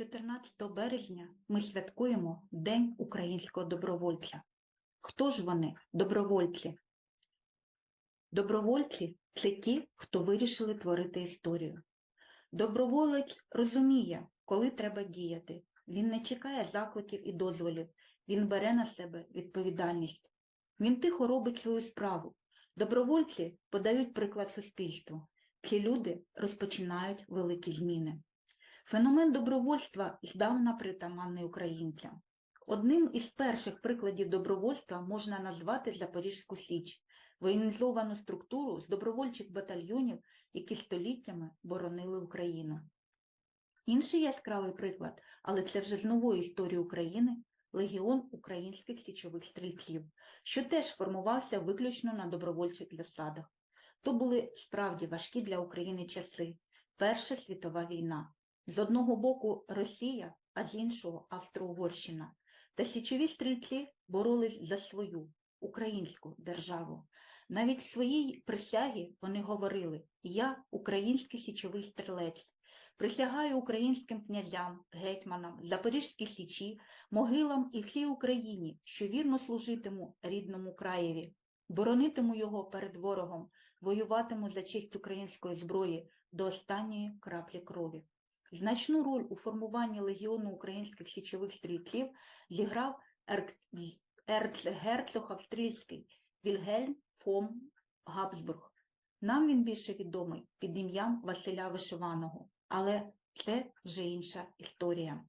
14 березня ми святкуємо День українського добровольця. Хто ж вони, добровольці? Добровольці це ті, хто вирішили творити історію. Доброволець розуміє, коли треба діяти. Він не чекає закликів і дозволів, він бере на себе відповідальність. Він тихо робить свою справу. Добровольці подають приклад суспільству. Ці люди розпочинають великі зміни. Феномен добровольства здавна притаманний українцям. Одним із перших прикладів добровольства можна назвати Запорізьку Січ, воєнізовану структуру з добровольчих батальйонів, які століттями боронили Україну. Інший яскравий приклад, але це вже з нової історії України, легіон українських січових стрільців, що теж формувався виключно на добровольчих засадах. То були справді важкі для України часи, Перша світова війна. З одного боку Росія, а з іншого Австро-Угорщина. Та січові стрільці боролись за свою українську державу. Навіть в своїй присягі вони говорили Я український січовий стрілець, присягаю українським князям, гетьманам, Запорізькій січі, могилам і всій Україні, що вірно служитиму рідному краєві, боронитиму його перед ворогом, воюватиму за честь української зброї до останньої краплі крові. Значну роль у формуванні легіону українських січових стрільців зіграв ерцгерцог австрійський Вільгельм фон Габсбург. Нам він більше відомий під ім'ям Василя Вишиваного, але це вже інша історія.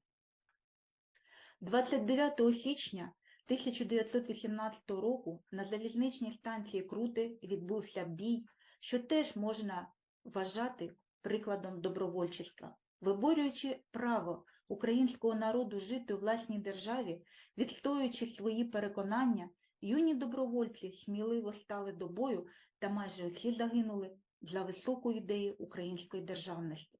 29 січня 1918 року на залізничній станції Крути відбувся бій, що теж можна вважати прикладом добровольчества. Виборюючи право українського народу жити у власній державі, відстоюючи свої переконання, юні добровольці сміливо стали до бою та майже усі загинули за високу ідею української державності.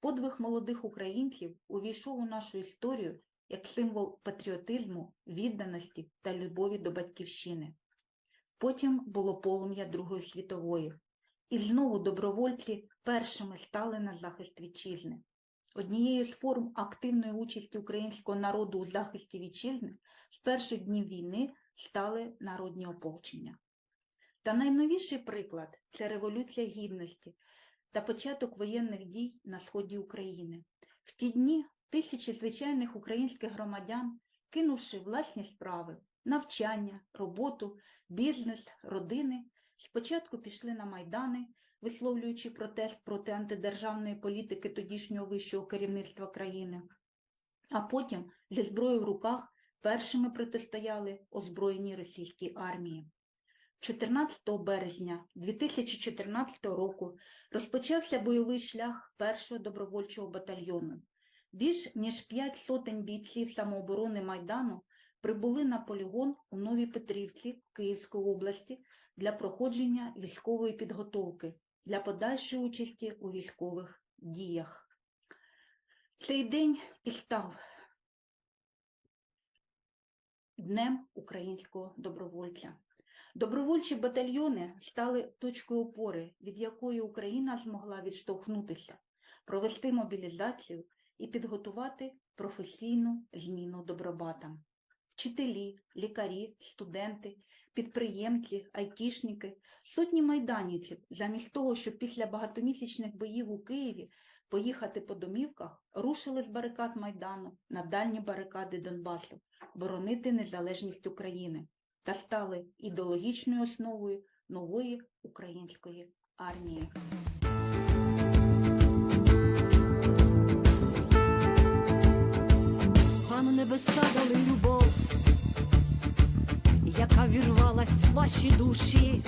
Подвиг молодих українців увійшов у нашу історію як символ патріотизму, відданості та любові до батьківщини. Потім було полум'я Другої світової, і знову добровольці першими стали на захист вітчизни. Однією з форм активної участі українського народу у захисті вітчизни з перших днів війни стали народні ополчення. Та найновіший приклад це Революція Гідності та початок воєнних дій на сході України. В ті дні тисячі звичайних українських громадян, кинувши власні справи, навчання, роботу, бізнес, родини, спочатку пішли на майдани, висловлюючи протест проти антидержавної політики тодішнього вищого керівництва країни, а потім зі зброєю в руках першими протистояли озброєній російській армії. 14 березня 2014 року розпочався бойовий шлях першого добровольчого батальйону. Більш ніж п'ять сотень бійців самооборони Майдану прибули на полігон у Новій Петрівці Київської області для проходження військової підготовки для подальшої участі у військових діях. Цей день і став Днем українського добровольця. Добровольчі батальйони стали точкою опори, від якої Україна змогла відштовхнутися, провести мобілізацію і підготувати професійну зміну добробатам. Вчителі, лікарі, студенти, підприємці, айтішники, сотні майданівців, замість того, щоб після багатомісячних боїв у Києві поїхати по домівках, рушили з барикад Майдану на дальні барикади Донбасу, боронити незалежність України та стали ідеологічною основою нової української армії. Вам небеса дали любов, яка вірвалась в ваші душі,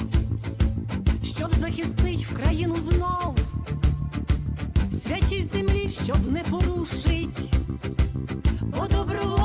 щоб захистить в країну знов, святі землі, щоб не порушить, По доброволець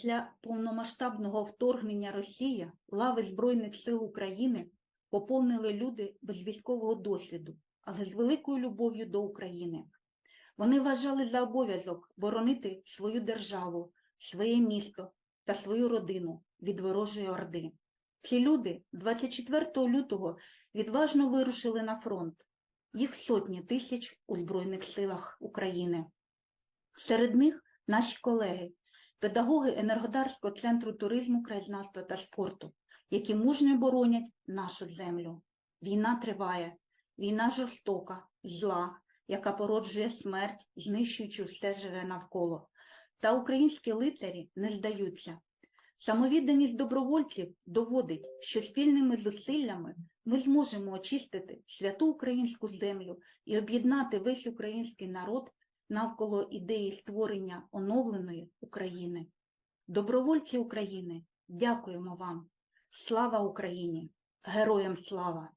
Після повномасштабного вторгнення Росії лави Збройних сил України поповнили люди без військового досвіду, але з великою любов'ю до України. Вони вважали за обов'язок боронити свою державу, своє місто та свою родину від ворожої орди. Ці люди 24 лютого відважно вирушили на фронт. Їх сотні тисяч у Збройних силах України. Серед них наші колеги, педагоги Енергодарського центру туризму, краєзнавства та спорту, які мужньо боронять нашу землю. Війна триває, війна жорстока, зла, яка породжує смерть, знищуючи все живе навколо. Та українські лицарі не здаються. Самовідданість добровольців доводить, що спільними зусиллями ми зможемо очистити святу українську землю і об'єднати весь український народ навколо ідеї створення оновленої України. Добровольці України, дякуємо вам! Слава Україні! Героям слава!